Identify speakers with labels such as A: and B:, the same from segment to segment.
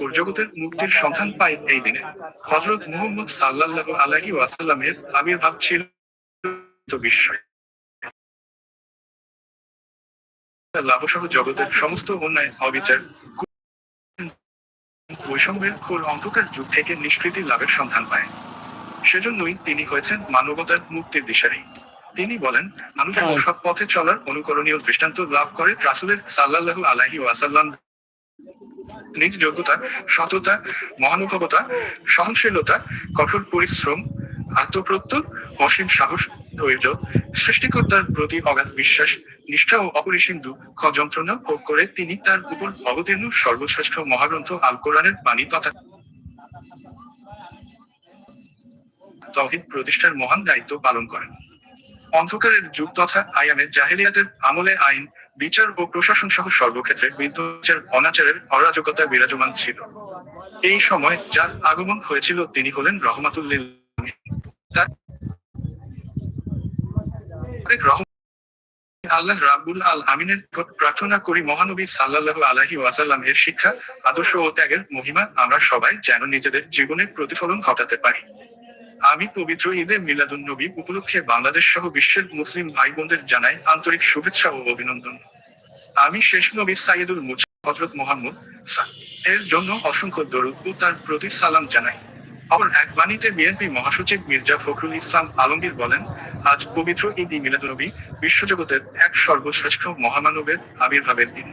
A: জগতের মুক্তির সন্ধান পায় এই দিনে। হজরত মুহম্মদ সাল্লাল্লাহু আলাইহি ওয়াসাল্লামের আবির্ভাব ছিল বিস্ময়। লাভসহ জগতের সমস্ত অন্যায়, অবিচার বৈষম্যের ঘোর অন্ধকার যুগ থেকে নিষ্কৃতি লাভের সন্ধান পায়। সেজন্যই তিনি হয়েছেন মানবতার মুক্তির দিশারি। তিনি বলেন, মানুষ। সৎ পথে চলার অনুকরণীয় দৃষ্টান্ত লাভ করে রাসুলের সাল্লাল্লাহু আলাইহি ওয়াসাল্লাম নিজ যোগ্যতা সততা, মহানুভবতা, সহনশীলতা, কঠোর পরিশ্রম আত্মপ্রত্যয় অসীম সাহস, ধৈর্য, সৃষ্টিকর্তার প্রতি অগাধ বিশ্বাস, নিষ্ঠা ও অপরিসীম দুঃখ, যন্ত্রণা ভোগ করে তিনি তার উপর অবতীর্ণ সর্বশ্রেষ্ঠ মহাগ্রন্থ আল কোরআনের বাণী তথা তহিদ প্রতিষ্ঠার মহান দায়িত্ব পালন করেন। অন্ধকারের যুগ তথা আয়ামের জাহেলিয়াতের আমলে আইন, বিচার ও প্রশাসন সহ সর্বক্ষেত্রে বিদ্যুৎ অনাচারের অরাজকতা বিরাজমান ছিল। এই সময় যার আগমন হয়েছিল তিনি হলেন রহমাতুল্লিল আল্লাহ রাব্বুল আল আমিনের প্রার্থনা করি, মহানবী সাল্লাল্লাহু আলাইহি ওয়াসাল্লাম এর শিক্ষা, আদর্শ ও ত্যাগের মহিমা আমরা সবাই যেন নিজেদের জীবনের প্রতিফলন ঘটাতে পারি। আমি পবিত্র ঈদে মিলাদুন নবী উপলক্ষে বাংলাদেশ সহ বিশ্বের মুসলিম ভাই বোনদের জানাই আন্তরিক শুভেচ্ছা ও অভিনন্দন। আমি শেষ নবী সাইয়েদুল মুজা হজরত মোহাম্মদ এর জন্য অসংখ্য দরুদ ও তার প্রতি সালাম জানাই। অপর এক বাণীতে বিএনপি মহাসচিব মির্জা ফখরুল ইসলাম আলমগীর বলেন, আজ পবিত্র ঈদ মিলাদুনবী বিশ্বজগতের এক সর্বশ্রেষ্ঠ মহামানবের আবির্ভাবের দিন।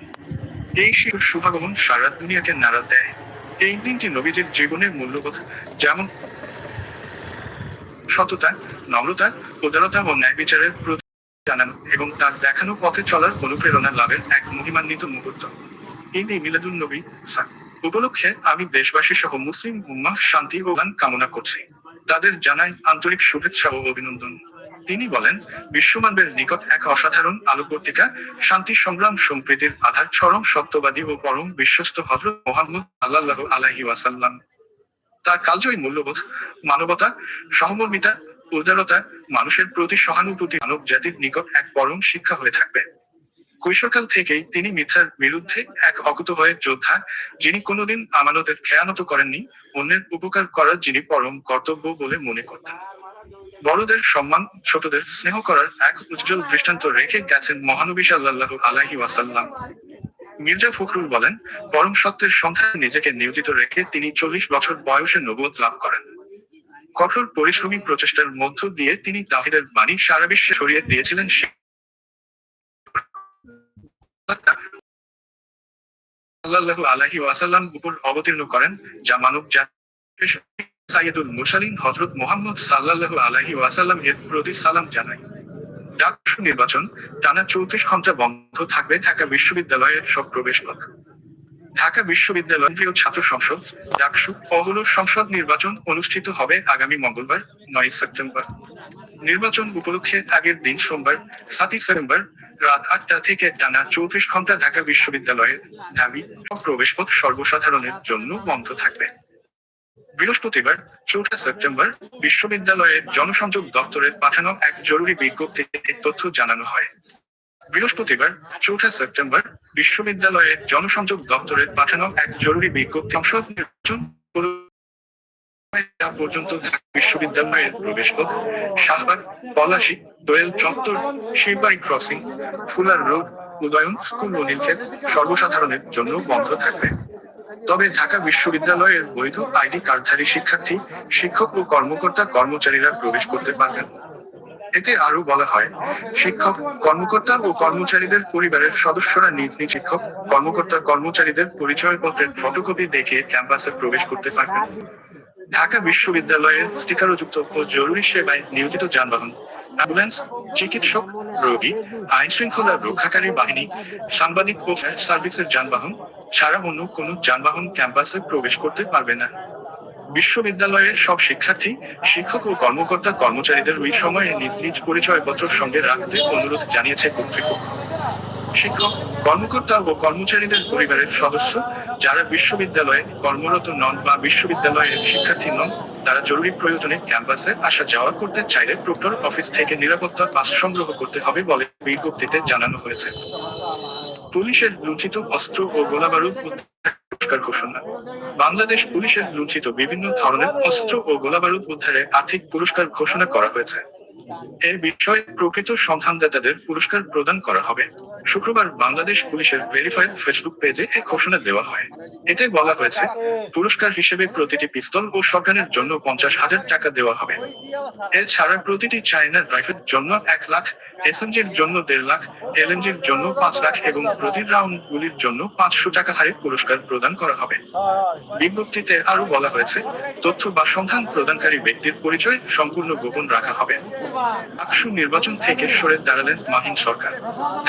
A: এই শিশুর শুভাগমন সারা দুনিয়াকে নাড়া দেয়। এই দিনটি নবীজির জীবনের মূল্যবোধ, যেমন সততা নম্রতা উদারতা ও ন্যায় বিচারের প্রতি জানানো এবং তার দেখানো পথে চলার অনুপ্রেরণা লাভের এক মহিমান্বিত মুহূর্ত। ঈদ মিলাদুন নবী সা উপলক্ষে আমি দেশবাসী সহ মুসলিম উম্মাহ শান্তি ও কল্যাণ কামনা করছি। তাদের জানাই আন্তরিক শুভেচ্ছা ও অভিনন্দন। তিনি বলেন, বিশ্বমানবের নিকট এক অসাধারণ আলোকবর্তিকা, শান্তি সংগ্রাম সম্প্রীতির আধার, চরম সত্যবাদী ও পরম বিশ্বস্ত হজরত মোহাম্মদ আল্লাহ আলাহি ওয়াসাল্লাম। তার কালজয়ী মূল্যবোধ, মানবতা, সহমর্মিতা, উদারতা, মানুষের প্রতি সহানুভূতি, মানব জাতির নিকট এক পরম শিক্ষা হয়ে থাকবে। কৈশোরকাল থেকেই তিনি মিথ্যার বিরুদ্ধে এক অকুতভয়ের যোদ্ধা, যিনি কোনোদিন আমানতের খেয়ানত করেননি, অন্যের উপকার করার যিনি পরম কর্তব্য বলে মনে করতেন। বড়দের সম্মান, ছোটদের স্নেহ করার এক উজ্জ্বল দৃষ্টান্ত রেখে গেছেন মহানবী সাল্লাল্লাহু আলাইহি ওয়াসাল্লাম। মির্জা ফখরুল বলেন, পরম সত্যের সন্ধানে নিজেকে নিয়োজিত রেখে তিনি চল্লিশ বছর বয়সে নবুয়ত লাভ করেন। কঠোর পরিশ্রমী প্রচেষ্টার মধ্য দিয়ে তিনি তাহিদের বাণী সারা বিশ্বে ছড়িয়ে দিয়েছিলেন সে- আলাইহি ওয়াসাল্লাম উপর অবতীর্ণ করেন, যা মানব সাইয়েদুল মুরসালিন হযরত মুহাম্মদ সাল্লাল্লাহু আলাইহি ওয়াসাল্লাম এর প্রতি সালাম জানায়। ডাকসু নির্বাচন টানা চৌত্রিশ ঘণ্টা বন্ধ থাকবে ঢাকা বিশ্ববিদ্যালয়ের সব প্রবেশ পথ ঢাকা বিশ্ববিদ্যালয় ছাত্র সংসদ, ডাকসু অহল সংসদ নির্বাচন অনুষ্ঠিত হবে আগামী মঙ্গলবার, নয় সেপ্টেম্বর। নির্বাচন উপলক্ষে আগের দিন সোমবার, সাতই সেপ্টেম্বর, রাত আটটা থেকে টানা চৌত্রিশ ঘণ্টা ঢাকা বিশ্ববিদ্যালয়ের ঢাবি প্রবেশপথ সর্বসাধারণের জন্য বন্ধ থাকবে। বৃহস্পতিবার, চৌঠা সেপ্টেম্বর, বিশ্ববিদ্যালয়ের জনসংযোগ দপ্তরের পাঠানো এক জরুরি বিজ্ঞপ্তিতে তথ্য জানানো হয়। বৃহস্পতিবার, চৌঠা সেপ্টেম্বর, বিশ্ববিদ্যালয়ের জনসংযোগ দপ্তরের পাঠানো এক জরুরি বিজ্ঞপ্তি সংসদ নির্বাচন পর্যন্ত বিশ্ববিদ্যালয়ের প্রবেশপথ, Shahbag, Palashi, Doel Chattar, Shibbari crossing, Fuller road, Udayan, school ও নীলক্ষেত সর্বসাধারণের জন্য বন্ধ থাকবে। তবে ঢাকা বিশ্ববিদ্যালয়ের বৈধ আইডি কার্ডধারী শিক্ষার্থী, শিক্ষক ও কর্মকর্তা কর্মচারীরা প্রবেশ করতে পারবেন এতে আরও বলা হয়, শিক্ষক, কর্মকর্তা ও কর্মচারীদের পরিবারের সদস্যরা নিজ নিজ শিক্ষক, কর্মকর্তা কর্মচারীদের পরিচয়পত্রের ফটোকপি দেখে ক্যাম্পাসে প্রবেশ করতে পারবেন। ঢাকা বিশ্ববিদ্যালয়ের স্টিকারযুক্ত ও জরুরি সেবায় নিয়োজিত যানবাহন অ্যাম্বুলেন্স, চিকিৎসক, রোগী আইন শৃঙ্খলা রক্ষাকারী বাহিনী, সাংবাদিক ও ফায়ার সার্ভিসের যানবাহন ছাড়া অন্য কোনো যানবাহন ক্যাম্পাসে প্রবেশ করতে পারবে না। বিশ্ববিদ্যালয়ের সব শিক্ষার্থী, শিক্ষক ও কর্মকর্তা কর্মচারীদের ওই সময়ে নিজ নিজ পরিচয়পত্র সঙ্গে রাখতে অনুরোধ জানিয়েছে কর্তৃপক্ষ। শিক্ষক, কর্মকর্তা ও কর্মচারীদের পরিবারের সদস্য যারা বিশ্ববিদ্যালয়ে কর্মরত নন বা বিশ্ববিদ্যালয়ের শিক্ষার্থী নন, তারা জরুরি প্রয়োজনে ক্যাম্পাসে আসা যাওয়া করতে চাইলে প্রক্টর অফিস থেকে নিরাপত্তা পাস সংগ্রহ করতে হবে বলে বিজ্ঞপ্তিতে জানানো হয়েছে। পুলিশের লুচিত অস্ত্র ও গোলাবারুদ পুরস্কার ঘোষণা। বাংলাদেশ পুলিশের লুণ্ঠিত বিভিন্ন ধরনের অস্ত্র ও গোলাবারুদ উদ্ধারে আর্থিক পুরস্কার ঘোষণা করা হয়েছে। এ বিষয়ে প্রকৃত সন্ধানদাতাদের পুরস্কার প্রদান করা হবে। শুক্রবার বাংলাদেশ পুলিশের ভেরিফাইড ফেসবুক পেজে এ ঘোষণা দেওয়া হয়। এতে বলা হয়েছে, পুরস্কার হিসেবে প্রতিটি পিস্তল ও শটগানের জন্য পঞ্চাশ হাজার টাকা দেওয়া হবে। এছাড়া প্রতিটি চায়নার রাইফেলের জন্য এক লাখ এসএমজির জন্য দেড় লাখ এলএমজির জন্য পাঁচ লাখ এবং প্রতি রাউন্ড গুলির জন্য পাঁচশো টাকা হারে পুরস্কার প্রদান করা হবে। বিজ্ঞপ্তিতে আরও বলা হয়েছে, তথ্য বা সন্ধান প্রদানকারী ব্যক্তির পরিচয় সম্পূর্ণ গোপন রাখা হবে। আকসু নির্বাচন থেকে সরে দাঁড়ালেন মাহিন সরকার।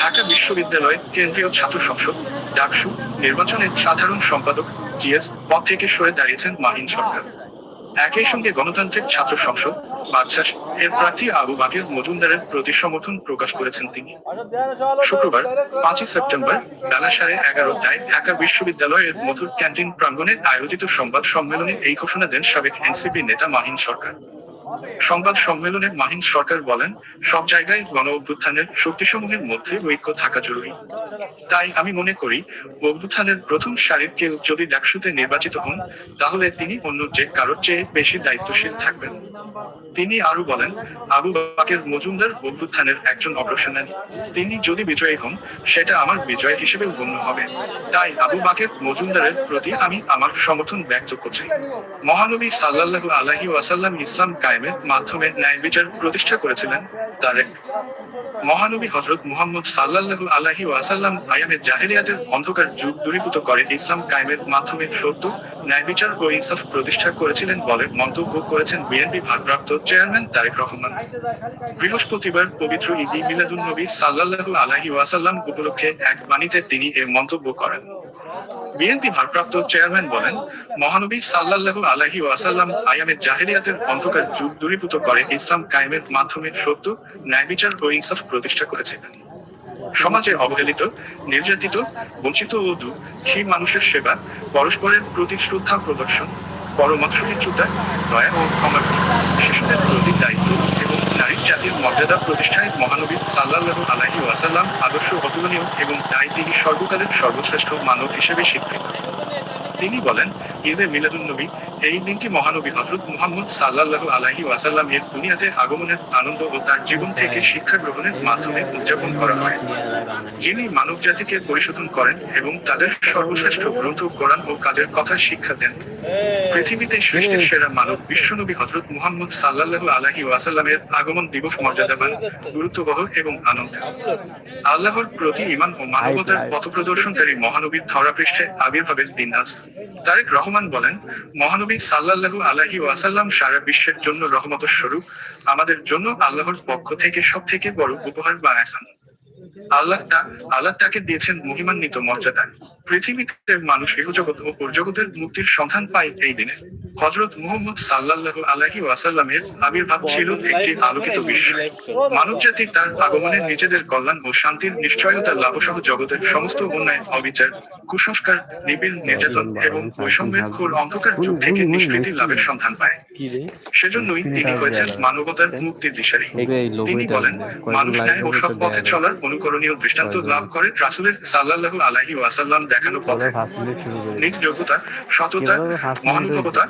A: ঢাকা বিশ্ববিদ্যালয় কেন্দ্রীয় ছাত্র সংসদ, ডাকসু নির্বাচনে সাধারণ সম্পাদক জিএস পদ থেকে সরে দাঁড়িয়েছেন মাহিন সরকার। একই সঙ্গে গণতান্ত্রিক ছাত্র সংসদ বাদশাস এর প্রার্থী আবু বাকের মজুমদারের প্রতি সমর্থন প্রকাশ করেছেন তিনি। শুক্রবার, পাঁচই সেপ্টেম্বর বেলা সাড়ে এগারোটায় ঢাকা বিশ্ববিদ্যালয়ের মধুর ক্যান্টিন প্রাঙ্গণে আয়োজিত সংবাদ সম্মেলনে এই ঘোষণা দেন সাবেক এনসিপি নেতা মাহিন সরকার। সংবাদ সম্মেলনে মাহিন সরকার বলেন, সব জায়গায় গণ অভ্যুত্থানের শক্তিসমূহের মধ্যে ঐক্য থাকা জরুরি। তাই আমি মনে করি, অভ্যুত্থানের প্রথম সারির কেউ যদি ডাকসুতে নির্বাচিত হন, তাহলে তিনি অন্য যে কারোর চেয়ে বেশি দায়িত্বশীল থাকবেন। তিনি আরও বলেন, আবু বাকের মজুমদার অভ্যুত্থানের একজন অগ্রসেনানী তিনি যদি বিজয়ী হন, সেটা আমার বিজয় হিসেবে গণ্য হবে। তাই আবু বাকের মজুমদারের প্রতি আমি আমার সমর্থন ব্যক্ত করছি। মহানবী সাল্লাল্লাহু আলাইহি ওয়াসাল্লাম ইসলাম কায়েমের মাধ্যমে ন্যায় বিচার প্রতিষ্ঠা করেছিলেন তারেক। মহানবী হজরত মুহাম্মদ সাল্লাল্লাহু আলাইহি ওয়াসাল্লাম আয়ামে জাহেলিয়াতের অন্ধকার যুগ দূরীভূত করে ইসলাম কায়েমের মাধ্যমে সত্য, ন্যায় বিচার ও ইনসাফ প্রতিষ্ঠা করেছিলেন বলে মন্তব্য করেছেন বিএনপি ভারপ্রাপ্ত চেয়ারম্যান তারেক রহমান। বৃহস্পতিবার পবিত্র ঈদ মিলাদুন নবী সাল্লাল্লাহু আলাহি ওয়াসাল্লাম উপলক্ষে এক বাণীতে তিনি এ মন্তব্য করেন। বিএনপি ভারপ্রাপ্ত চেয়ারম্যান বলেন, মহানবী সাল্লাল্লাহু আলাইহি ওয়াসাল্লাম আয়ামে জাহেলিয়াতের অন্ধকার যুগ দূরীভূত করে ইসলাম কায়েমের মাধ্যমে সত্য, ন্যায় বিচার ও ইনসাফ প্রতিষ্ঠা করেছিলেন সমাজে অবহেলিত, নির্যাতিত, বঞ্চিত ও দুঃখী মানুষের সেবা, পরস্পরের প্রতি শ্রদ্ধা প্রদর্শন পরমাৎসরিচ্যুতা দয়া ও ক্ষমা শিশুদের প্রতি দায়িত্ব জাতির মর্যাদা প্রতিষ্ঠায় মহানবী সাল্লাহ আলাহি ওয়াসাল্লাম আদর্শ অতুলনীয় এবং তাই তিনি সর্বকালের সর্বশ্রেষ্ঠ মানব হিসেবে স্বীকৃত। তিনি বলেন, ঈদে মিলাদুন্নবী এই দিনটি মহানবী হজরত মুহাম্মদ সাল্লাল্লাহু আলাইহি ওয়াসাল্লাম এর দুনিয়াতে আগমনের আনন্দ ও তার জীবন থেকে শিক্ষা গ্রহণের মাধ্যমে উদযাপন করা হয়। যিনি মানব জাতিকে পরিশোধন করেন এবং তাদের সর্বশ্রেষ্ঠ গ্রন্থ, কোরআন ও কাজের কথা শিক্ষা দেন। পৃথিবীতে সৃষ্টির সেরা মানব বিশ্বনবী হজরত মুহাম্মদ সাল্লাল্লাহু আলাইহি ওয়াসাল্লামের আগমন দিবস মর্যাদাবান, গুরুত্ববহ এবং আনন্দের আল্লাহর প্রতি ইমান ও মানবতার পথপ্রদর্শনকারী মহানবীর ধরাপৃষ্ঠে আবির্ভাবের দিন আজ। তারেক রহমান বলেন, মহানবী সাল্লাল্লাহু আলাহি ওয়াসাল্লাম সারা বিশ্বের জন্য রহমত স্বরূপ, আমাদের জন্য আল্লাহর পক্ষ থেকে সব থেকে বড় উপহার বা আল্লাহ তা আল্লাহ তাকে দিয়েছেন মহিমান্বিত মর্যাদা। পৃথিবীতে মানুষ ইহজগৎ ও পরজগতের মুক্তির সন্ধান পায় এই দিনে। হজরত মুহম্মদ সাল্লাল্লাহু আলাইহি ওয়াসাল্লামের আবির্ভাব ছিল একটি আলোকিত বিশ্ব মানবজাতি তার আগমনে নিজেদের কল্যাণ ও শান্তির নিশ্চয়তা লাভসহ জগতের সমস্ত অন্যায়, অবিচার, কুসংস্কার নিবিড় নির্যাতন এবং বৈষম্যের ঘোর অন্ধকার যুগ থেকে নিষ্কৃতি লাভের সন্ধান পায়। সেজন্যই তিনি হয়েছেন মানবতার মুক্তির দিশারি। তিনি বলেন মানুষ ন্যায় ও সৎ পথে চলার অনুকরণীয় দৃষ্টান্ত লাভ করে রাসুলের সাল্লাল্লাহু আলাইহি ওয়াসাল্লাম দেখানো পথে। নিজ যোগ্যতা সততা মহানুভবতা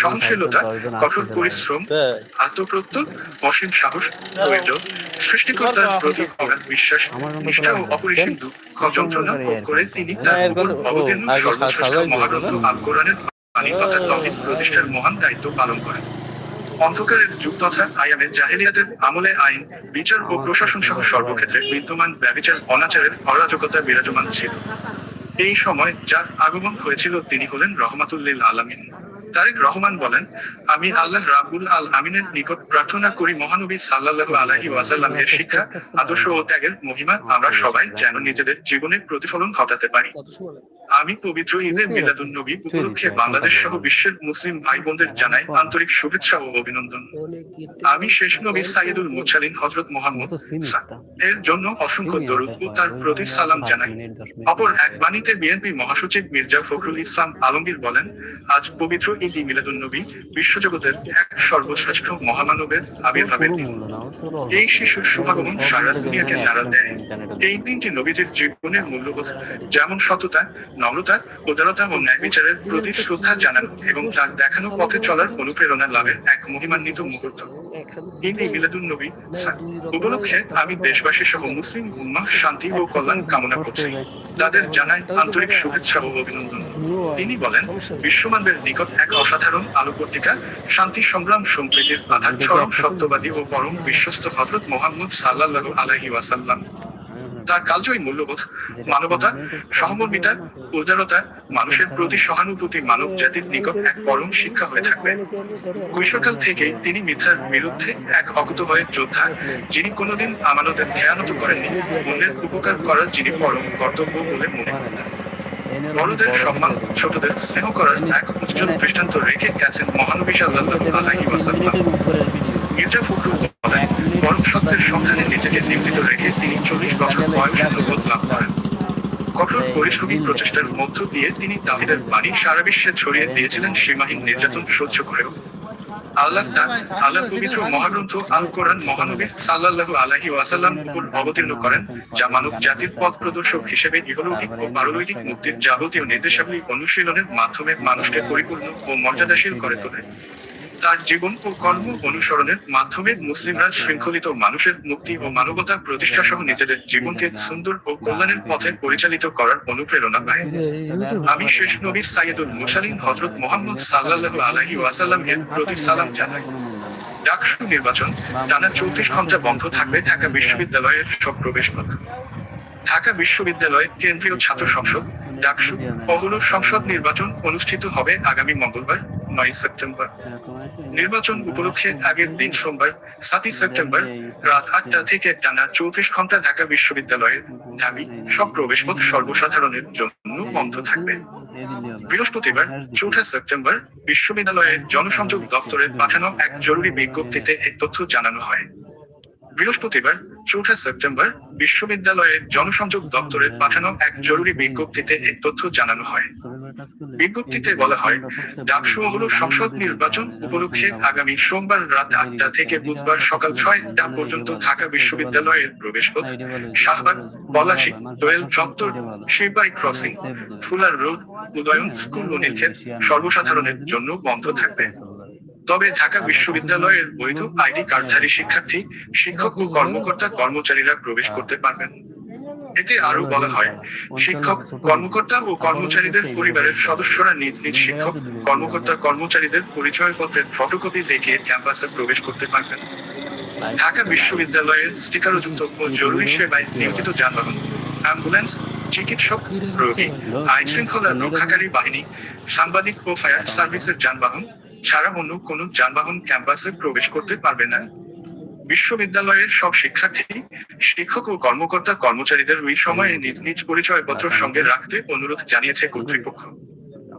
A: সহনশীলতা কঠোর পরিশ্রম আত্মপ্রত্য অসীম সাহস ধৈর্য সৃষ্টিকর্তার প্রতি অগাধ বিশ্বাস নিষ্ঠা ও অপরিসীম দুঃখ। যন্ত্রণা ভোগ করে তিনি তার উপর অবতীর্ণ সর্বশ্রেষ্ঠ মহাগ্রন্থ আল কোরআনের প্রতিষ্ঠার মহান দায়িত্ব পালন করেন অন্ধকারের যুগ তথা আয়ামের জাহেলিয়াতের আমলে আইন, বিচার ও প্রশাসন সহ সর্বক্ষেত্রে বিদ্যমান ব্যবিচার অনাচারের অরাজকতা বিরাজমান ছিল। এই সময় যার আগমন হয়েছিল তিনি হলেন রহমাতুল্লিল আলামিন। তারেক রহমান বলেন, আমি আল্লাহ রাবুল আল আমিনের নিকট প্রার্থনা করি মহানবী সাল্লাল্লাহু আলাইহি ওয়াসাল্লাম এর শিক্ষা, আদর্শ ও ত্যাগের মহিমা আমরা সবাই যেন নিজেদের জীবনে প্রতিফলন ঘটাতে পারি। আমি পবিত্র ঈদে মিলাদুন নবী উপলক্ষে বাংলাদেশ সহ বিশ্বের মুসলিম ভাই বোনদের জানাই আন্তরিক শুভেচ্ছা ও অভিনন্দন। আমি শেষ নবী সাইয়েদুল মুরসালিন হযরত মুহাম্মদ এর জন্য অসংখ্য দরুদ ও তার প্রতি সালাম জানাই। অপর এক বাণীতে বিএনপি মহাসচিব মির্জা ফখরুল ইসলাম আলমগীর বলেন আজ পবিত্র ঈদ মিলাদুন নবী বিশ্বজগতের এক সর্বশ্রেষ্ঠ মহামানবের আবির্ভাবের দিন। এই শিশুর শুভাগমন সারা দুনিয়াকে নাড়া দেয়। এই দিনটি নবীজির জীবনের মূল্যবোধ যেমন সততা নম্রতা উদারতা ও ন্যায় বিচারের প্রতি শ্রদ্ধা জানানো এবং তার দেখানো পথে চলার অনুপ্রেরণা লাভের এক মহিমান্বিত মুহূর্ত। উপলক্ষে আমি দেশবাসী সহ মুসলিম উম্মাহ শান্তি ও কল্যাণ কামনা করছি। তাদের জানাই আন্তরিক শুভেচ্ছা ও অভিনন্দন। তিনি বলেন, বিশ্বমানবের নিকট এক অসাধারণ আলোকর্তিকা শান্তি সংগ্রাম সম্প্রীতির আধার, চরম সত্যবাদী ও পরম বিশ্বস্ত হজরত মোহাম্মদ সাল্লাল্লাহু আলাইহি ওয়াসাল্লাম। তার কালজয়ী মূল্যবোধ মানবতা সহমর্মিতা উদারতা মানুষের প্রতি সহানুভূতি মানব জাতির নিকট এক পরম শিক্ষা হয়ে থাকবে। কৈশোরকাল থেকেই তিনি মিথ্যার বিরুদ্ধে এক অকুতভয়ের যোদ্ধা যিনি কোনোদিন আমানতের খেয়ানত করেননি অন্যের উপকার করার যিনি পরম কর্তব্য বলে মনে করতেন। বড়দের সম্মান ছোটদের স্নেহ করার এক উজ্জ্বল দৃষ্টান্ত রেখে গেছেন মহানবী সাল্লাল্লাহু আলাইহি ওয়াসাল্লাম। ফখরুল বলেন পরম সত্যের সন্ধানে নিজেকে রেখে তিনি চল্লিশ বছর বয়সে লাভ করেন। কঠোর পরিশ্রমী প্রচেষ্টার মধ্য দিয়ে তিনি তাহিদের বাণী সারা বিশ্বে ছড়িয়ে দিয়েছিলেন সীমাহীন নির্যাতন সহ্য করেও। আল্লাহ আল্লাহ পবিত্র মহাগ্রন্থ আল কোরআন মহানবী সাল্লাল্লাহু আলাইহি ওয়াসাল্লাম উপর অবতীর্ণ করেন, যা মানব জাতির পথ প্রদর্শক হিসেবে ইহলৌকিক ও পারলৌকিক মুক্তির যাবতীয় নির্দেশাবলী অনুশীলনের মাধ্যমে মানুষকে পরিপূর্ণ ও মর্যাদাশীল করে তোলে। তার জীবন ও কর্ম অনুসরণের মাধ্যমে মুসলিমরা শৃঙ্খলিত মানুষের মুক্তি ও মানবতা প্রতিষ্ঠা সহ নিজেদের জীবনকে সুন্দর ও কল্যাণের পথে পরিচালিত করার অনুপ্রেরণা পায়। আমি শেষ নবী সাইয়েদুল মুসালিম হজরত মোহাম্মদ সাল্লাল্লাহু আলাইহি ওয়াসাল্লাম এর প্রতি সালাম জানাই। ডাকসু নির্বাচন, টানা চৌত্রিশ ঘণ্টা বন্ধ থাকবে ঢাকা বিশ্ববিদ্যালয়ের সব প্রবেশপথ। ঢাকা বিশ্ববিদ্যালয় কেন্দ্রীয় ছাত্র সংসদ, ডাকসু পৌর সংসদ নির্বাচন অনুষ্ঠিত হবে আগামী মঙ্গলবার, নয় সেপ্টেম্বর। নির্বাচন উপলক্ষে আগের দিন সোমবার, সাতই সেপ্টেম্বর রাত আটটা থেকে টানা চৌত্রিশ ঘণ্টা ঢাকা বিশ্ববিদ্যালয়ের ঢাবি সব প্রবেশপথ সর্বসাধারণের জন্য বন্ধ থাকবে। বৃহস্পতিবার, চৌঠা সেপ্টেম্বর, বিশ্ববিদ্যালয়ের জনসংযোগ দপ্তরের পাঠানো এক জরুরি বিজ্ঞপ্তিতে এই তথ্য জানানো হয়। বৃহস্পতিবার, চৌঠা সেপ্টেম্বর, বিশ্ববিদ্যালয়ের জনসংযোগ দপ্তরের পাঠানো এক জরুরি বিজ্ঞপ্তিতে এই তথ্য জানানো হয়। বিজ্ঞপ্তিতে বলা হয়, ডাকসু হল সংসদ নির্বাচন উপলক্ষে আগামী সোমবার রাত আটটা থেকে বুধবার সকাল ছয়টা পর্যন্ত ঢাকা বিশ্ববিদ্যালয়ের প্রবেশপথ, Shahbag, Palashi, Doel Chattar Shibbari crossing, Fuller road, Udayan school ও নীলক্ষেত সর্বসাধারণের জন্য বন্ধ থাকবে। তবে ঢাকা বিশ্ববিদ্যালয়ের বৈধ আইডি কার্ডধারী শিক্ষার্থী, শিক্ষক ও কর্মকর্তা কর্মচারীরা প্রবেশ করতে পারবেন। এতে আরও বলা হয়, শিক্ষক, কর্মকর্তা ও কর্মচারীদের পরিবারের সদস্যরা নিজ নিজ শিক্ষক, কর্মকর্তা কর্মচারীদের পরিচয়পত্রের ফটোকপি দেখিয়ে ক্যাম্পাসে প্রবেশ করতে পারবেন। ঢাকা বিশ্ববিদ্যালয়ের স্টিকারযুক্ত ও জরুরি সেবায় নিয়োজিত যানবাহন, অ্যাম্বুলেন্স, চিকিৎসক, রোগী আইন শৃঙ্খলা রক্ষাকারী বাহিনী, সাংবাদিক ও ফায়ার সার্ভিসের যানবাহন ছাড়া অন্য কোনো যানবাহন ক্যাম্পাসে প্রবেশ করতে পারবে না। বিশ্ববিদ্যালয়ের সব শিক্ষার্থী শিক্ষক ও কর্মকর্তা কর্মচারীদের ওই সময়ে নিজ নিজ পরিচয়পত্র সঙ্গে রাখতে অনুরোধ জানিয়েছে কর্তৃপক্ষ।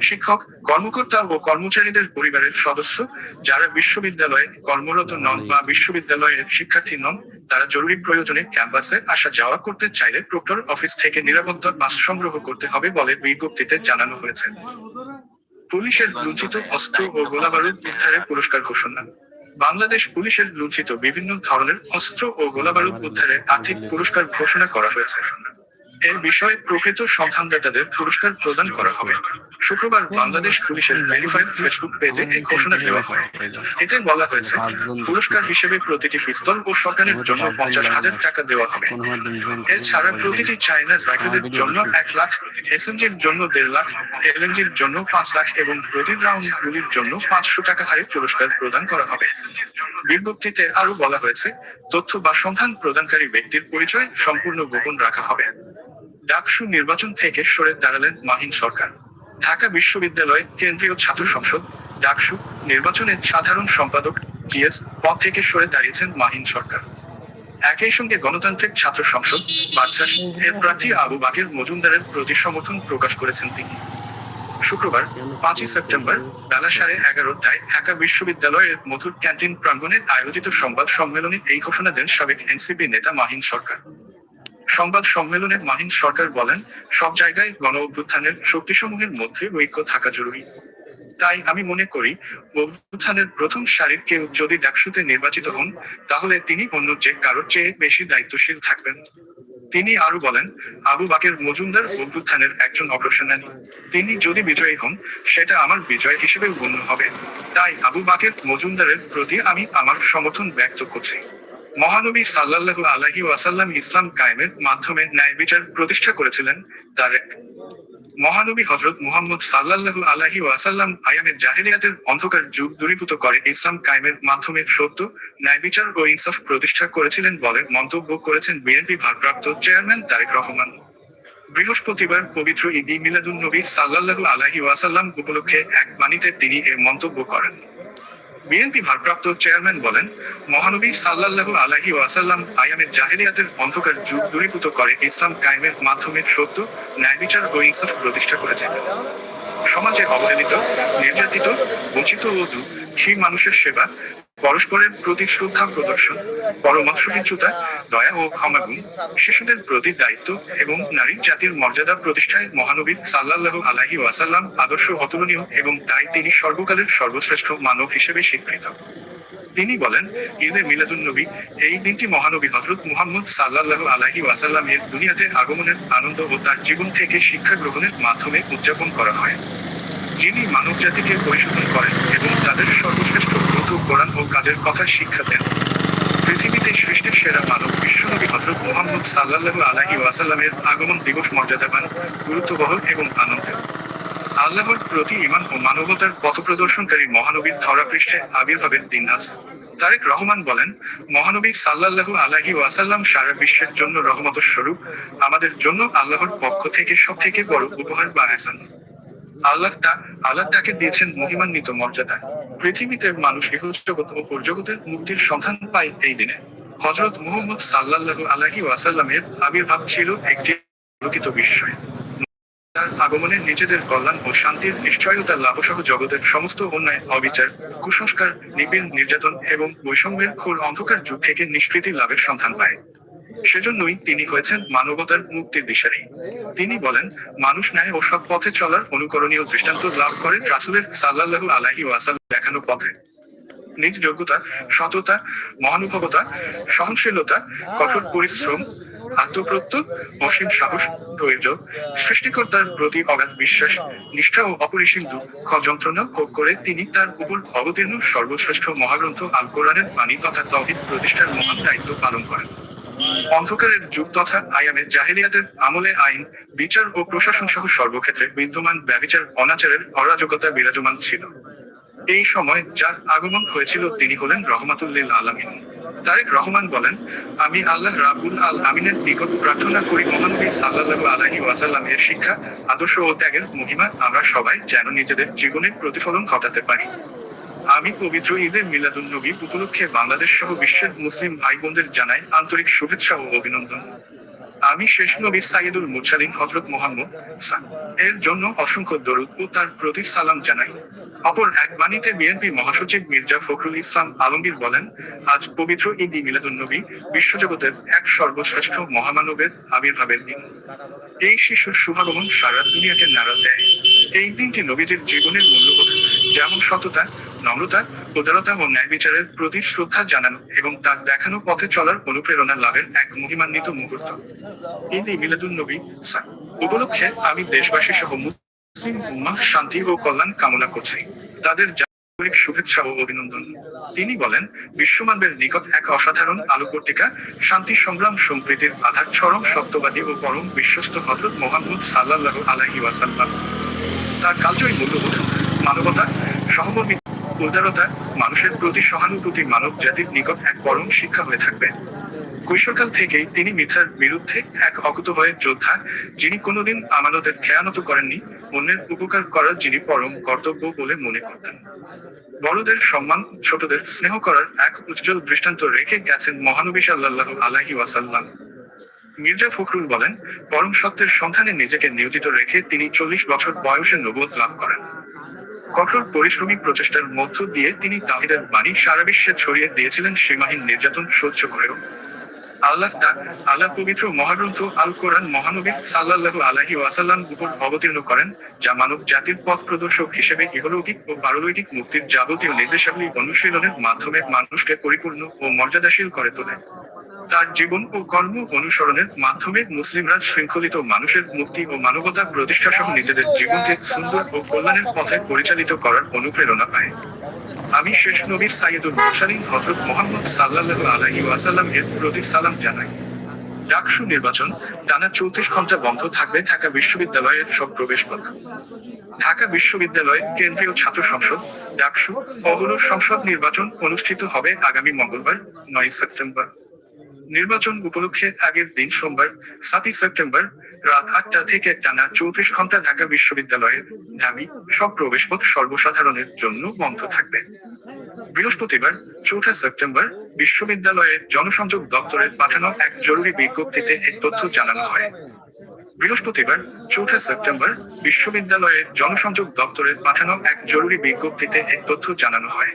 A: শিক্ষক কর্মকর্তা ও কর্মচারীদের পরিবারের সদস্য যারা বিশ্ববিদ্যালয়ে কর্মরত নন বা বিশ্ববিদ্যালয়ের শিক্ষার্থী নন তারা জরুরি প্রয়োজনে ক্যাম্পাসে আসা যাওয়া করতে চাইলে প্রক্টর অফিস থেকে নিরাপত্তা পাস সংগ্রহ করতে হবে বলে বিজ্ঞপ্তিতে জানানো হয়েছে। পুলিশের লুঞ্চিত অস্ত্র ও গোলাবারুদ উদ্ধারে পুরস্কার ঘোষণা। বাংলাদেশ পুলিশের লুঞ্চিত বিভিন্ন ধরনের অস্ত্র ও গোলাবারুদ উদ্ধারে আর্থিক পুরস্কার ঘোষণা করা হয়েছে। এর বিষয়ে প্রকৃত সন্ধানদাতাদের পুরস্কার প্রদান করা হবে। শুক্রবার বাংলাদেশ পুলিশের ভেরিফাইড ফেসবুক পেজে এই ঘোষণা দেওয়া হয়। এতে বলা হয়েছে, পুরস্কার হিসেবে প্রতিটি পিস্তল ও শটগানের জন্য পঞ্চাশ হাজার টাকা দেওয়া হবে। এছাড়া প্রতিটি চাইনার রাইফেলের জন্য এক লাখ, এসএনজির জন্য দেড় লাখ, এলএনজির জন্য পাঁচ লাখ এবং প্রতি রাউন্ড গুলির জন্য পাঁচশো টাকা হারে পুরস্কার প্রদান করা হবে। বিজ্ঞপ্তিতে আরও বলা হয়েছে, তথ্য বা সন্ধান প্রদানকারী ব্যক্তির পরিচয় সম্পূর্ণ গোপন রাখা হবে। ডাকসু নির্বাচন থেকে সরে দাঁড়ালেন মাহিন সরকার। ঢাকা বিশ্ববিদ্যালয় কেন্দ্রীয় ছাত্র সংসদ ডাকসু নির্বাচনে সাধারণ সম্পাদক জিএস পদ থেকে সরে দাঁড়িয়েছেন মাহিন সরকার। একই সঙ্গে গণতান্ত্রিক ছাত্র সংসদ বাদশাহ এর প্রার্থী আবু বাকের মজুমদারের প্রতি সমর্থন প্রকাশ করেছেন তিনি। শুক্রবার পাঁচই সেপ্টেম্বর বেলা সাড়ে এগারোটায় ঢাকা বিশ্ববিদ্যালয়ের মধুর ক্যান্টিন প্রাঙ্গণে আয়োজিত সংবাদ সম্মেলনে এই ঘোষণা দেন সাবেক এনসিপি নেতা মাহিন সরকার। সংবাদ সম্মেলনে মাহিন সরকার বলেন, সব জায়গায় গণ অভ্যুত্থানের শক্তিসমূহের মধ্যে ঐক্য থাকা জরুরি। তাই আমি মনে করি, অভ্যুত্থানের প্রথম সারির কেউ যদি ডাকসুতে নির্বাচিত হন, তাহলে তিনি অন্য যে কারোর চেয়ে বেশি দায়িত্বশীল থাকবেন। তিনি আরও বলেন, আবু বাকের মজুমদার অভ্যুত্থানের একজন অগ্রসেনানী। তিনি যদি বিজয়ী হন, সেটা আমার বিজয় হিসেবে গণ্য হবে। তাই আবু বাকের মজুমদারের প্রতি আমি আমার সমর্থন ব্যক্ত করছি। মহানবী সাল্লাল্লাহু আলাইহি ওয়াসাল্লাম ইসলাম কায়েমের মাধ্যমে ন্যায় বিচার প্রতিষ্ঠা করেছিলেন তার মহানবী হজরত মুহাম্মদ সাল্লাল্লাহু আলাইহি ওয়াসাল্লাম আয়ামের জাহেলিয়াতের অন্ধকার যুগ দূরীভূত করে ইসলাম কায়েমের মাধ্যমে সত্য, ন্যায় বিচার ও ইনসাফ প্রতিষ্ঠা করেছিলেন বলে মন্তব্য করেছেন বিএনপি ভারপ্রাপ্ত চেয়ারম্যান তারেক রহমান। বৃহস্পতিবার পবিত্র ঈদ মিলাদুন নবী সাল্লাল্লাহু আলাইহি ওয়াসাল্লাম উপলক্ষে এক বাণীতে তিনি এ মন্তব্য করেন। বিএনপি ভারপ্রাপ্ত চেয়ারম্যান বলেন, মহানবী সাল্লাল্লাহু আলাহি ওয়াসাল্লাম আয়ামের জাহেলিয়াতের অন্ধকার যুগ দূরীভূত করে ইসলাম কায়েমের মাধ্যমে সত্য, ন্যায় বিচার ও ইনসাফ প্রতিষ্ঠা করেছেন সমাজে অবহেলিত, নির্যাতিত, বঞ্চিত ও দুঃখী মানুষের সেবা পরস্পরের প্রতি শ্রদ্ধা প্রদর্শন পরমৎসহিষ্ণুতা দয়া ও ক্ষমাগুণ শিশুদের প্রতি দায়িত্ব এবং নারী জাতির মর্যাদা প্রতিষ্ঠায় মহানবীর সাল্লাল্লাহু আলাহি ওয়াসাল্লাম আদর্শ অতুলনীয় এবং তাই তিনি সর্বকালের সর্বশ্রেষ্ঠ মানব হিসেবে স্বীকৃত। তিনি বলেন, ঈদে মিলাদুন নবী, এই দিনটি মহানবী হজরত মুহাম্মদ সাল্লাল্লাহু আলাহি ওয়াসাল্লাম এর দুনিয়াতে আগমনের আনন্দ ও তার জীবন থেকে শিক্ষা গ্রহণের মাধ্যমে উদযাপন করা হয়। যিনি মানব জাতিকে পরিশোধন করেন এবং তাদের সর্বশ্রেষ্ঠ গ্রন্থ কোরআন ও কাজের কথা শিক্ষা দেন। পৃথিবীতে সৃষ্টির সেরা মানব বিশ্বনবী হজরত মুহাম্মদ সাল্লাল্লাহু আলাইহি ওয়াসাল্লামের আগমন দিবস মর্যাদাবান, গুরুত্ববহ এবং আনন্দের। আল্লাহর প্রতি ইমান ও মানবতার পথপ্রদর্শনকারী মহানবীর ধরাপৃষ্ঠে আবির্ভাবের দিন আছে তারেক রহমান বলেন, মহানবী সাল্লাল্লাহু আলাহি ওয়াসাল্লাম সারা বিশ্বের জন্য রহমত স্বরূপ, আমাদের জন্য আল্লাহর পক্ষ থেকে সব থেকে বড় উপহার বা আহসান। আল্লাহ তা আল্লাহ তাকে দিয়েছেন মহিমান্বিত মর্যাদা। পৃথিবীতে মানুষ ইহজগৎ ও পরজগতের মুক্তির সন্ধান পায় এই দিনে। হজরত মুহম্মদ সাল্লাল্লাহু আলাইহি ওয়াসাল্লামের আবির্ভাব ছিল একটি আলোকিত বিস্ময়। তার আগমনে নিজেদের কল্যাণ ও শান্তির নিশ্চয়তা লাভসহ জগতের সমস্ত অন্যায়, অবিচার, কুসংস্কার, নিপীড়, নির্যাতন এবং বৈষম্যের ঘোর অন্ধকার যুগ থেকে নিষ্কৃতি লাভের সন্ধান পায়। সেজন্যই তিনি হয়েছেন মানবতার মুক্তির দিশারি। তিনি বলেন, মানুষ ন্যায় ও সৎ পথে চলার অনুকরণীয় দৃষ্টান্ত লাভ করে রাসুলের সাল্লাল্লাহু আলাহি ওয়াসাল্লাম দেখানো পথে। নিজ যোগ্যতা, সততা, মহানুভবতা, সহনশীলতা, কঠোর পরিশ্রম আত্মপ্রত্য অসীম সাহস, ধৈর্য, সৃষ্টিকর্তার প্রতি অগাধ বিশ্বাস, নিষ্ঠা ও অপরিসীম দুঃখ যন্ত্রণা ভোগ করে তিনি তার উপর অবতীর্ণ সর্বশ্রেষ্ঠ মহাগ্রন্থ আল কোরআনের বাণী তথা তহিদ প্রতিষ্ঠার মহান দায়িত্ব পালন করেন। অন্ধকারের যুগ তথা আয়ামের জাহেলিয়াতের আমলে আইন, বিচার ও প্রশাসন সহ সর্বক্ষেত্রে বিদ্যমান ব্যবিচার, অনাচারের অরাজকতা বিরাজমান ছিল। এই সময় যার আগমন হয়েছিল তিনি হলেন রহমাতুল্লিল আলামিন। তারেক রহমান বলেন, আমি আল্লাহ রাবুল আল আমিনের নিকট প্রার্থনা করি মহানবী সাল্লাল্লাহু আলাইহি ওয়াসাল্লাম এর শিক্ষা, আদর্শ ও ত্যাগের মহিমা আমরা সবাই যেন নিজেদের জীবনে প্রতিফলন ঘটাতে পারি। আমি পবিত্র ঈদে মিলাদুন নবী উপলক্ষে বাংলাদেশ সহ বিশ্বের মুসলিম ভাই বোনদের জানাই আন্তরিক শুভেচ্ছা ও অভিনন্দন। আমি শেষ নবী সাইয়েদুল মুরসালিন হজরত মোহাম্মদ এর জন্য অসংখ্য দরুদ ও তার প্রতি সালাম জানাই। অপর এক বাণীতে বিএনপি মহাসচিব মির্জা ফখরুল ইসলাম আলমগীর বলেন, আজ পবিত্র ঈদ মিলাদুন নবী বিশ্বজগতের এক সর্বশ্রেষ্ঠ মহামানবের আবির্ভাবের দিন। এই শিশুর শুভাগমন সারা দুনিয়াকে নাড়া দেয়। এই দিনটি নবীজির জীবনের মূল্যবোধ। যেমন সততা নম্রতা উদারতা ও ন্যায় বিচারের প্রতি শ্রদ্ধা জানানো এবং তার দেখানো পথে চলার অনুপ্রেরণা লাভের এক মহিমান্বিত মুহূর্ত। ঈদ মিলাদুন নবী সা উপলক্ষে আমি দেশবাসী সহ মুসলিম উম্মাহ শান্তি ও কল্যাণ কামনা করছি। তাদের জাগরিক শুভেচ্ছা ও অভিনন্দন। তিনি বলেন, বিশ্বমানবের নিকট এক অসাধারণ আলোকর্তিকা শান্তি সংগ্রাম সম্প্রীতির আধার চরম সত্যবাদী ও পরম বিশ্বস্ত হজরত মোহাম্মদ সাল্লাল্লাহু আলাইহি ওয়াসাল্লাম। তার কালজয়ী মূল্যবোধ, মানবতা, সহমর্মিতা উদারতা মানুষের প্রতি সহানুভূতি মানব জাতির নিকট এক পরম শিক্ষা হয়ে থাকবে। কৈশোরকাল থেকেই তিনি মিথ্যার বিরুদ্ধে এক অকুতভয়ের যোদ্ধা, যিনি কোনোদিন আমানতের খেয়ানত করেননি, অন্যের উপকার করার যিনি পরম কর্তব্য বলে মনে করতেন। বড়দের সম্মান, ছোটদের স্নেহ করার এক উজ্জ্বল দৃষ্টান্ত রেখে গেছেন মহানবী সাল্লাল্লাহু আলাইহি ওয়াসাল্লাম। মির্জা ফখরুল বলেন, পরম সত্যের সন্ধানে নিজেকে নিয়োজিত রেখে তিনি চল্লিশ বছর বয়সে নবোধ লাভ করেন। কঠোর পরিশ্রমী প্রচেষ্টার মধ্য দিয়ে তিনি তাহিদের বাণী সারা বিশ্বে ছড়িয়ে দিয়েছিলেন সীমাহীন নির্যাতন সহ্য করেও। আল্লাহ তা, আল্লাহ পবিত্র মহাগ্রন্থ আল কোরআন মহানবী সাল্লাল্লাহু আলাহি ওয়াসাল্লাম উপর অবতীর্ণ করেন, যা মানব জাতির পথ প্রদর্শক হিসেবে ইহলৌকিক ও পারলৌকিক মুক্তির যাবতীয় নির্দেশাবলী অনুশীলনের মাধ্যমে মানুষকে পরিপূর্ণ ও মর্যাদাশীল করে তোলে। তার জীবন ও কর্ম অনুসরণের মাধ্যমে মুসলিমরা শৃঙ্খলিত মানুষের মুক্তি ও মানবতা প্রতিষ্ঠা সহ নিজেদের জীবনকে সুন্দর ও কল্যাণের পথে পরিচালিত করার অনুপ্রেরণা পায়। আমি শেষ নবী সাইয়দুল মুরসালিন, হযরত মুহাম্মদ সাল্লাল্লাহু আলাইহি ওয়াসাল্লাম এর প্রতি সালাম জানাই। ডাকসু নির্বাচন টানা চৌত্রিশ ঘণ্টা বন্ধ থাকবে ঢাকা বিশ্ববিদ্যালয়ের সব প্রবেশপথ। ঢাকা বিশ্ববিদ্যালয় কেন্দ্রীয় ছাত্র সংসদ, ডাকসু অহল সংসদ নির্বাচন অনুষ্ঠিত হবে আগামী মঙ্গলবার, নয় সেপ্টেম্বর। নির্বাচন উপলক্ষে আগের দিন সোমবার সাতই সেপ্টেম্বর রাত আটটা থেকে টানা চৌত্রিশ ঘণ্টা ঢাকা বিশ্ববিদ্যালয়ের ঢাবি সব প্রবেশপথ সর্বসাধারণের জন্য বন্ধ থাকবে। বৃহস্পতিবার চৌঠা সেপ্টেম্বর বিশ্ববিদ্যালয়ের জনসংযোগ দপ্তরের পাঠানো এক জরুরি বিজ্ঞপ্তিতে এই তথ্য জানানো হয়। বৃহস্পতিবার চৌঠা সেপ্টেম্বর বিশ্ববিদ্যালয়ের জনসংযোগ দপ্তরের পাঠানো এক জরুরি বিজ্ঞপ্তিতে এই তথ্য জানানো হয়।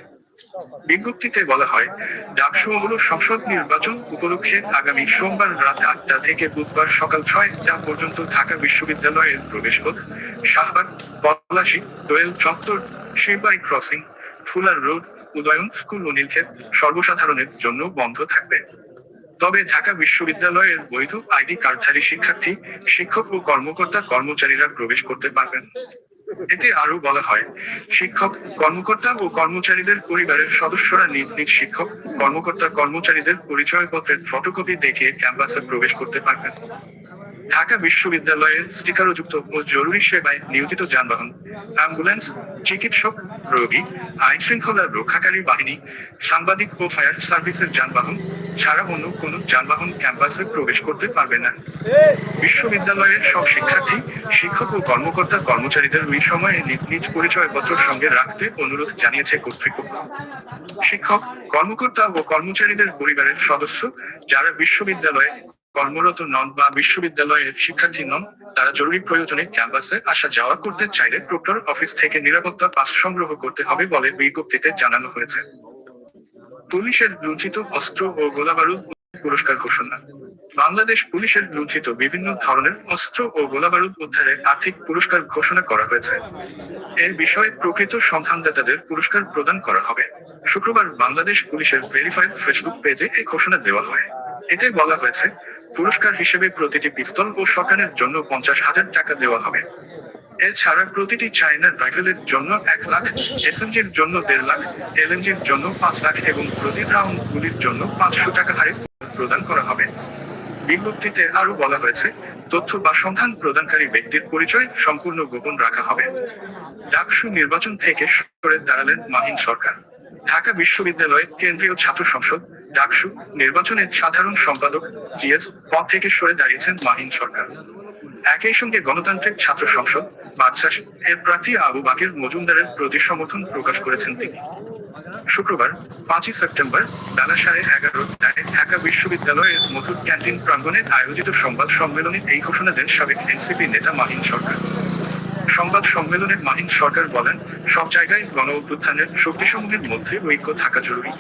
A: বিজ্ঞপ্তিতে বলা হয় ডাকসু হল সংসদ নির্বাচন উপলক্ষে আগামী সোমবার রাত আটটা থেকে বুধবার সকাল ছয়টা পর্যন্ত ঢাকা বিশ্ববিদ্যালয়ের প্রবেশপথ, Shahbag, Palashi, Doel Chattar Shibbari crossing, Fuller road, Udayan school ও নীলক্ষেত সর্বসাধারণের জন্য বন্ধ থাকবে। তবে ঢাকা বিশ্ববিদ্যালয়ের বৈধ আইডি কার্ডধারী শিক্ষার্থী, শিক্ষক ও কর্মকর্তা কর্মচারীরা প্রবেশ করতে পারবেন। এতে আরও বলা হয়, শিক্ষক কর্মকর্তা ও কর্মচারীদের পরিবারের সদস্যরা নিজ নিজ শিক্ষক, কর্মকর্তা, কর্মচারীদের পরিচয়পত্রের ফটোকপি দেখিয়ে ক্যাম্পাসে প্রবেশ করতে পারবেন। ঢাকা বিশ্ববিদ্যালয়ের স্টিকারযুক্ত ও জরুরি সেবায় নিয়োজিত যানবাহন অ্যাম্বুলেন্স চিকিৎসক, রোগী আইন শৃঙ্খলা রক্ষাকারী বাহিনী, সাংবাদিক ও ফায়ার সার্ভিসের যানবাহন ছাড়া অন্য কোনো যানবাহন ক্যাম্পাসে প্রবেশ করতে পারবে না। বিশ্ববিদ্যালয়ের সব শিক্ষার্থী, শিক্ষক ও কর্মকর্তা, কর্মচারীদের ওই সময়ে নিজ নিজ পরিচয়পত্র সঙ্গে রাখতে অনুরোধ জানিয়েছে কর্তৃপক্ষ। শিক্ষক, কর্মকর্তা ও কর্মচারীদের পরিবারের সদস্য, যারা বিশ্ববিদ্যালয়ে কর্মরত নন বা বিশ্ববিদ্যালয়ের শিক্ষার্থী নন, তারা জরুরি প্রয়োজনে ক্যাম্পাসে আসা যাওয়া করতে চাইলে প্রক্টর অফিস থেকে নিরাপত্তা পাস সংগ্রহ করতে হবে বলে বিজ্ঞপ্তিতে জানানো হয়েছে। পুলিশের লুণ্ঠিত অস্ত্র ও গোলাবারুদ পুরস্কার ঘোষণা। বাংলাদেশ পুলিশের লুণ্ঠিত বিভিন্ন ধরনের অস্ত্র ও গোলাবারুদ উদ্ধারে আর্থিক পুরস্কার ঘোষণা করা হয়েছে। এ বিষয়ে প্রকৃত সন্ধানদাতাদের পুরস্কার প্রদান করা হবে। শুক্রবার বাংলাদেশ পুলিশের ভেরিফাইড ফেসবুক পেজে এই ঘোষণা দেওয়া হয়। এতে বলা হয়েছে, পুরস্কার হিসেবে প্রতিটি পিস্তল ও শটগানের জন্য পঞ্চাশ হাজার টাকা দেওয়া হবে। এছাড়া প্রতিটি চায়নার রাইফেলের জন্য এক লাখ এসএমজির জন্য দেড় লাখ এলএমজির জন্য পাঁচ লাখ এবং প্রতি রাউন্ড গুলির জন্য পাঁচশো টাকা হারে প্রদান করা হবে। বিজ্ঞপ্তিতে আরও বলা হয়েছে, তথ্য বা সন্ধান প্রদানকারী ব্যক্তির পরিচয় সম্পূর্ণ গোপন রাখা হবে। ডাকসু নির্বাচন থেকে সরে দাঁড়ালেন মাহিন সরকার। ঢাকা বিশ্ববিদ্যালয় কেন্দ্রীয় ছাত্র সংসদ ডাকসু নির্বাচনে সাধারণ সম্পাদক জিএস পদ থেকে সরে দাঁড়িয়েছেন মাহিন সরকার। একই সঙ্গে গণতান্ত্রিক ছাত্র সংসদ বাদশাস এর প্রার্থী আবু বাকের মজুমদারের প্রতি সমর্থন প্রকাশ করেছেন তিনি। শুক্রবার, পাঁচই সেপ্টেম্বর, বেলা সাড়ে এগারোটায় ঢাকা বিশ্ববিদ্যালয়ের মধুর ক্যান্টিন প্রাঙ্গণে আয়োজিত সংবাদ সম্মেলনে এই ঘোষণা দেন সাবেক এনসিপি নেতা মাহিন সরকার। সংবাদ সম্মেলনে মাহিন সরকার বলেন, সব জায়গায় গণ অভ্যুত্থানের শক্তিসমূহের মধ্যে ঐক্য থাকা জরুরি।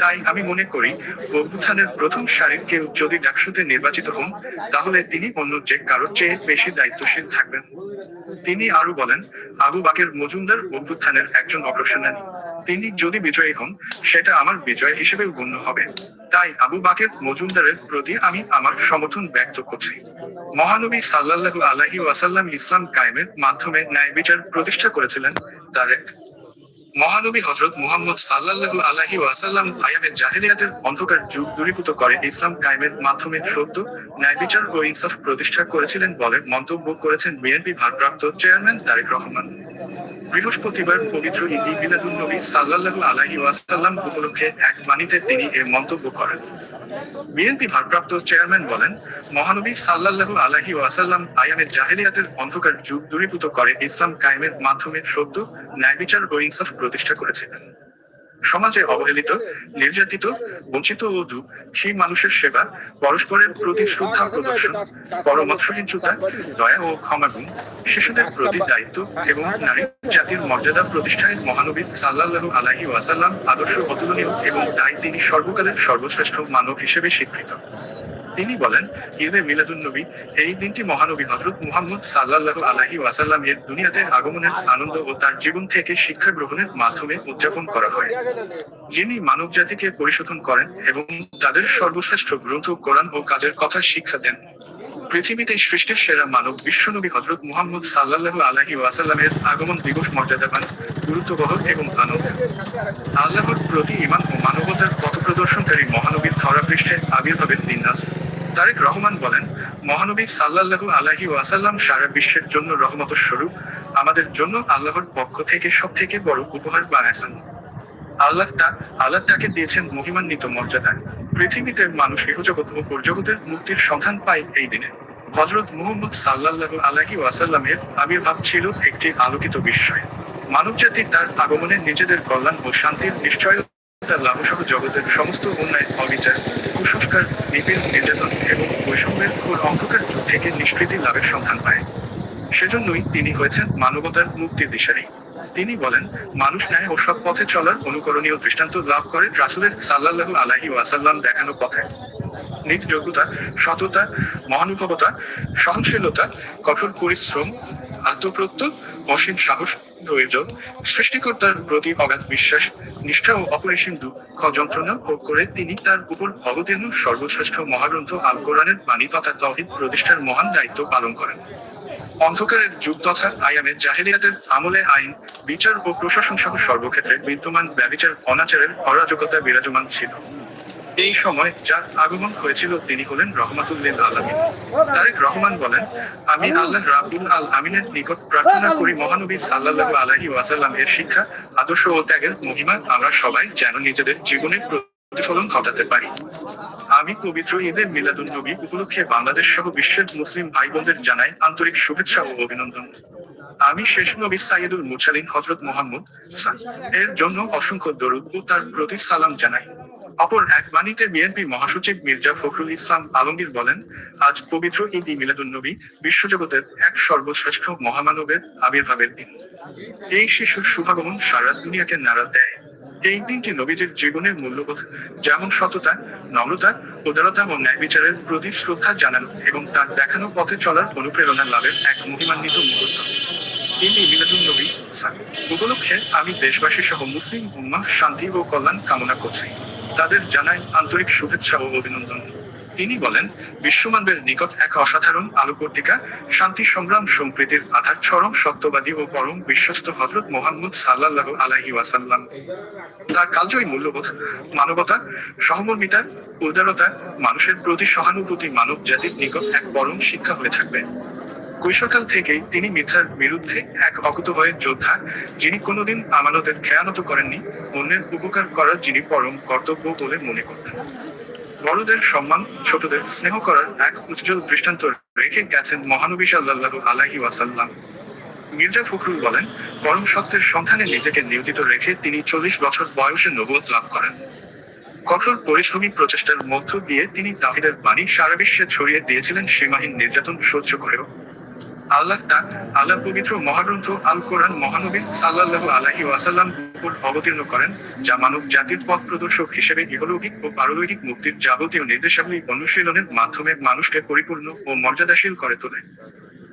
A: তাই আমি মনে করি, অভ্যুত্থানের প্রথম সারির কেউ যদি ডাকসুতে নির্বাচিত হন, তাহলে তিনি অন্য যে কারোর চেয়ে বেশি দায়িত্বশীল থাকবেন। তিনি আরও বলেন, আবু বাকের মজুমদার অভ্যুত্থানের একজন অগ্রসেনানী তিনি যদি বিজয়ী হন, সেটা আমার বিজয় হিসেবে গণ্য হবে। তাই আবু বাকের মজুমদারের প্রতি আমি আমার সমর্থন ব্যক্ত করছি। মহানবী সাল্লাহ আলাহি ওয়াসাল্লাম ইসলাম কায়েমের মাধ্যমে ন্যায় বিচার প্রতিষ্ঠা করেছিলেন, তার এক মহানবী হজরত মুহাম্মদ সাল্লাহ আলাহি ওয়াসাল্লাম আয়ামের জাহেরিয়াদের অন্ধকার যুগ দূরীভূত করে ইসলাম কায়েমের মাধ্যমে সত্য, ন্যায় বিচার ও ইনসাফ প্রতিষ্ঠা করেছিলেন বলে মন্তব্য করেছেন বিএনপি ভারপ্রাপ্ত চেয়ারম্যান তারেক রহমান। বৃহস্পতিবার পবিত্র ঈদ বিলাদুল নবী সাল্লাহ আলাহি ওয়াসাল্লাম উপলক্ষে এক বাণীতে তিনি এ মন্তব্য করেন। বিএনপি ভারপ্রাপ্ত চেয়ারম্যান বলেন, মহানবী সাল্লাল্লাহু আলাইহি ওয়াসাল্লাম আয়ামের জাহেলিয়াতের অন্ধকার যুগ দূরীভূত করে ইসলাম কায়েমের মাধ্যমে সদ্য ন্যায় বিচার ও ইনসাফ প্রতিষ্ঠা করেছিলেন। সমাজে অবহেলিত, নির্যাতিত, বঞ্চিত ও দু সেই মানুষের সেবা, পরস্পরের প্রতি শ্রদ্ধা প্রদর্শন পরমৎসহীনতা দয়া ও ক্ষমা গুণ, শিশুদের প্রতি দায়িত্ব এবং নারী জাতির মর্যাদা প্রতিষ্ঠায় মহানবী সাল্লাহ আলাহি ওয়াসাল্লাম আদর্শ অতুলনীয় এবং তাই তিনি সর্বকালের সর্বশ্রেষ্ঠ মানব হিসেবে স্বীকৃত। তিনি বলেন, ঈদে মিলাদুন্নবী, এই দিনটি মহানবী হজরত মুহাম্মদ সাল্লাহ আলাহি ওয়াসাল্লাম এর দুনিয়াতে আগমনের আনন্দ ও তার জীবন থেকে শিক্ষা গ্রহণের মাধ্যমে উদযাপন করা হয়। যিনি মানব জাতিকে পরিশোধন করেন এবং তাদের সর্বশ্রেষ্ঠ গ্রন্থ, কোরআন ও কাজের কথা শিক্ষা দেন। পৃথিবীতে সৃষ্টির সেরা মানব বিশ্বনবী হজরত মুহাম্মদ সাল্লাহ আলাহি ওয়াসাল্লামের আগমন দিবস মর্যাদাবান গুরুত্ববহ এবং আনন্দ। আল্লাহর প্রতি ইমান ও মানবতার পথ প্রদর্শনকারী মহানবীর ধরাপৃষ্ঠে আবির্ভাবের দিন আজ তারেক রহমান বলেন, মহানবী সাল্লাল্লাহু আলাহি ওয়াসাল্লাম সারা বিশ্বের জন্য রহমত স্বরূপ আমাদের জন্য আল্লাহর পক্ষ থেকে সব থেকে বড় উপহার বা এহসান আল্লাহ তা আল্লাহ তাকে দিয়েছেন মহিমান্বিত মর্যাদা। পৃথিবীতে মানুষ ইহজগৎ ও পরজগতের মুক্তির সন্ধান পায় এই দিনে। হজরত মুহম্মদ সাল্লাল্লাহু আলাহি ওয়াসাল্লামের আবির্ভাব ছিল একটি আলোকিত বিস্ময়। মানবজাতি তার আগমনে নিজেদের কল্যাণ ও শান্তির নিশ্চয়তা লাভসহ জগতের সমস্ত অন্যায়, অবিচার, কুসংস্কার নির্যাতন এবং বৈষম্যের ঘোর অন্ধকার যুগ থেকে নিষ্কৃতি লাভের সন্ধান পায়। সেজন্যই তিনি হয়েছেন মানবতার মুক্তির দিশারি। তিনি বলেন, মানুষ ন্যায় ও সৎ পথে চলার অনুকরণীয় দৃষ্টান্ত লাভ করে রাসুলের সাল্লাল্লাহু আলাইহি ওয়াসাল্লাম দেখানো পথে। নিজ যোগ্যতা, সততা, মহানুভবতা, সহনশীলতা, কঠোর পরিশ্রম, আত্মপ্রত্যয়, অসীম সাহস ধৈর্য সৃষ্টিকর্তার প্রতি অগাধ বিশ্বাস, নিষ্ঠা ও অপরিসীম দুঃখ যন্ত্রণা ভোগ করে তিনি তার উপর অবতীর্ণ সর্বশ্রেষ্ঠ মহাগ্রন্থ আল কোরআনের বাণী তথা তহিদ প্রতিষ্ঠার মহান দায়িত্ব পালন করেন। অন্ধকারের যুগ তথা আয়ামে জাহেলিয়াতের আমলে আইন, বিচার ও প্রশাসন সহ সর্বক্ষেত্রে বিদ্যমান ব্যবিচার অনাচারের অরাজকতা বিরাজমান ছিল। এই সময় যার আগমন হয়েছিল তিনি হলেন রহমাতুল্লিল আলমিন। তারেক রহমান বলেন, আমি আল্লাহ রাবুল আল আমিনের নিকট প্রার্থনা করি, মহানবী সাল্লাল্লাহু আলাইহি ওয়াসাল্লাম এর শিক্ষা, আদর্শ ও ত্যাগের মহিমা আমরা সবাই যেন নিজেদের জীবনে প্রতিফলন ঘটাতে পারি। আমি পবিত্র ঈদে মিলাদুন নবী উপলক্ষে বাংলাদেশ সহ বিশ্বের মুসলিম ভাই বোনদের জানাই আন্তরিক শুভেচ্ছা ও অভিনন্দন। আমি শেষ নবী সাইয়েদুল মুছালিন হজরত মোহাম্মদ এর জন্য অসংখ্য দরুদ ও তার প্রতি সালাম জানাই। অপর এক বাণীতে বিএনপি মহাসচিব মির্জা ফখরুল ইসলাম আলমগীর বলেন, আজ পবিত্র ঈদ ই মিলাদুন্নবী বিশ্বজগতের এক সর্বশ্রেষ্ঠ মহামানবের আবির্ভাবের দিন। এই শিশুর শুভাগমন সারা দুনিয়াকে নাড়া দেয়। এই দিনটি নবীজির জীবনের মূল্যবোধ, যেমন সততা, নম্রতা উদারতা ও ন্যায় বিচারের প্রতি শ্রদ্ধা জানানো এবং তার দেখানো পথে চলার অনুপ্রেরণা লাভের এক মহিমান্বিত মুহূর্ত। এই মিলাদুন নবী উপলক্ষে আমি দেশবাসী সহ মুসলিম উম্মাহ শান্তি ও কল্যাণ কামনা করছি। তাদের জানাই আন্তরিক শুভেচ্ছা ও অভিনন্দন। তিনি বলেন, বিশ্বমানবের নিকট এক অসাধারণ আলোকর্তিকা শান্তি সংগ্রাম সম্প্রীতির আধার চরম সত্যবাদী ও পরম বিশ্বস্ত হজরত মোহাম্মদ সাল্লাল্লাহু আলাহি ওয়াসাল্লাম। তার কালজয়ী মূল্যবোধ, মানবতা, সহমর্মিতা, উদারতা, মানুষের প্রতি সহানুভূতি মানব জাতির নিকট এক পরম শিক্ষা হয়ে থাকবে। কৈশোরকাল থেকেই তিনি মিথ্যার বিরুদ্ধে এক অকুতভয়ের যোদ্ধা, যিনি কোনোদিন আমানতের খেয়ানত করেননি, অন্যের উপকার করা যিনি পরম কর্তব্য বলে মনে করতেন। বড়দের সম্মান, ছোটদের স্নেহ করার এক উজ্জ্বল দৃষ্টান্ত রেখে গেছেন মহানবী সাল্লাল্লাহু আলাইহি ওয়াসাল্লাম। মির্জা ফখরুল বলেন, পরম সত্যের সন্ধানে নিজেকে নিয়োজিত রেখে তিনি চল্লিশ বছর বয়সে নবুয়ত লাভ করেন। কঠোর পরিশ্রমী প্রচেষ্টার মধ্য দিয়ে তিনি তাহিদের বাণী সারা বিশ্বে ছড়িয়ে দিয়েছিলেন সীমাহীন নির্যাতন সহ্য করেও। আল্লাহ তা আল্লাহ পবিত্র মহাগ্রন্থ আল কোরআন মহানবী সাল্লাল্লাহু আলাহি ওয়াসাল্লাম উপর অবতীর্ণ করেন, যা মানব জাতির পথ প্রদর্শক হিসেবে ইহলৌকিক ও পারলৌকিক মুক্তির যাবতীয় নির্দেশাবলী অনুশীলনের মাধ্যমে মানুষকে পরিপূর্ণ ও মর্যাদাশীল করে তোলে।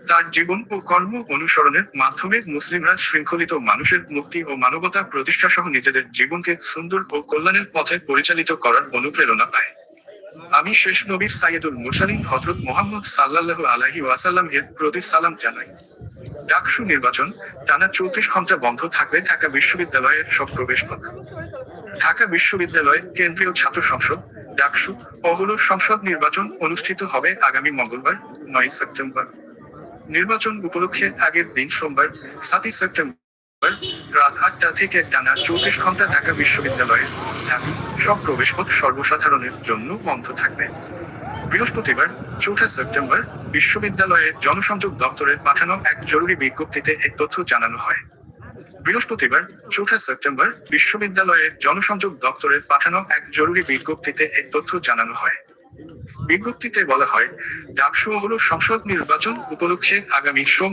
A: তার জীবন ও কর্ম অনুসরণের মাধ্যমে মুসলিমরা শৃঙ্খলিত মানুষের মুক্তি ও মানবতা প্রতিষ্ঠা সহ নিজেদের জীবনকে সুন্দর ও কল্যাণের পথে পরিচালিত করার অনুপ্রেরণা পায়। আমি শেষ নবী সাইয়েদুল মুরসালিন হজরত মোহাম্মদ সাল্লাল্লাহু আলাইহি ওয়াসাল্লাম এর প্রতি সালাম জানাই। ডাকসু নির্বাচন, টানা চৌত্রিশ ঘণ্টা বন্ধ থাকবে ঢাকা বিশ্ববিদ্যালয়ের সব প্রবেশ পথ ঢাকা বিশ্ববিদ্যালয় কেন্দ্রীয় ছাত্র সংসদ, ডাকসু ও হল সংসদ নির্বাচন অনুষ্ঠিত হবে আগামী মঙ্গলবার, নয় সেপ্টেম্বর। নির্বাচন উপলক্ষে আগের দিন সোমবার, সাতই সেপ্টেম্বর রাত আটটা থেকে টানা চৌত্রিশ ঘণ্টা ঢাকা বিশ্ববিদ্যালয়ের ঢাবি সব প্রবেশপথ সর্বসাধারণের জন্য বন্ধ থাকবে। বৃহস্পতিবার, চৌঠা সেপ্টেম্বর, বিশ্ববিদ্যালয়ের জনসংযোগ দপ্তরের পাঠানো এক জরুরি বিজ্ঞপ্তিতে এই তথ্য জানানো হয়। বৃহস্পতিবার, চৌঠা সেপ্টেম্বর, বিশ্ববিদ্যালয়ের জনসংযোগ দপ্তরের পাঠানো এক জরুরি বিজ্ঞপ্তিতে এই তথ্য জানানো হয়। বিজ্ঞপ্তিতে বলা হয়, ডাকসু হল সংসদ নির্বাচন উপলক্ষে আগামী সোম